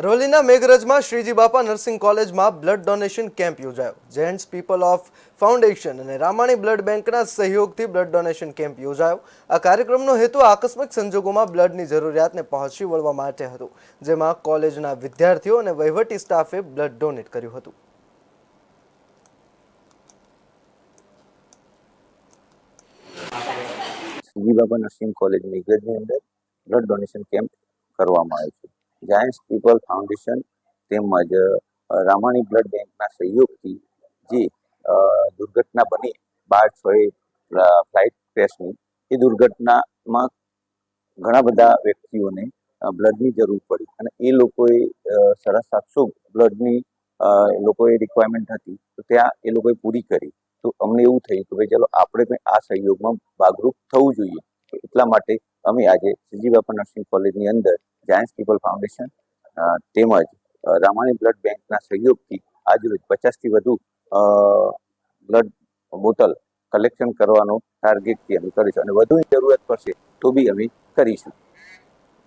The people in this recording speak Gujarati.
અરવલ્લીના મેઘરજમાં શ્રીજી બાપા નર્સિંગ કોલેજમાં બ્લડ ડોનેશન કેમ્પ યોજાયો. જેન્ટ્સ પીપલ ઓફ ફાઉન્ડેશન અને રામાણી બ્લડ બેંકના સહયોગથી બ્લડ ડોનેશન કેમ્પ યોજાયો. આ કાર્યક્રમનો હેતુ આકસ્મિક સંજોગોમાં બ્લડની જરૂરિયાતને પહોંચી વળવા માટે હતો, જેમાં કોલેજના વિદ્યાર્થીઓ અને વહીવટી સ્ટાફે બ્લડ ડોનેટ કર્યું હતું. શ્રીજી બાબા નર્સિંગ કોલેજ મેઘરજની અંદર બ્લડ ડોનેશન કેમ્પ કરવામાં આવ્યો છે. જાયન્ટ્સ પીપલ ફાઉન્ડેશન તેમજ રામાણી બ્લડ બેંકના સહયોગથી જે દુર્ઘટના બની બાર છ ફ્લાઇટ ક્રેશની એ દુર્ઘટનામાં ઘણા બધા વ્યક્તિઓને બ્લડની જરૂર પડી અને એ લોકોએ સરસ સાતસો બ્લડની લોકોએ રિક્વાયરમેન્ટ હતી, તો ત્યાં એ લોકોએ પૂરી કરી. તો અમને એવું થયું કે ભાઈ ચલો આપણે પણ આ સહયોગમાં ભાગરૂપ થવું જોઈએ. એટલા માટે અમે આજે શ્રીજી બાપા નર્સિંગ કોલેજની અંદર જાયન્ટ્સ પીપલ ફાઉન્ડેશન તેમજ રામાણી બ્લડ બેંકના સહયોગથી આજરોજ પચાસથી વધુ બ્લડ બોટલ કલેક્શન કરવાનો ટાર્ગેટથી અમે કરીશું અને વધુ જરૂરિયાત પડશે તો બી અમે કરીશું.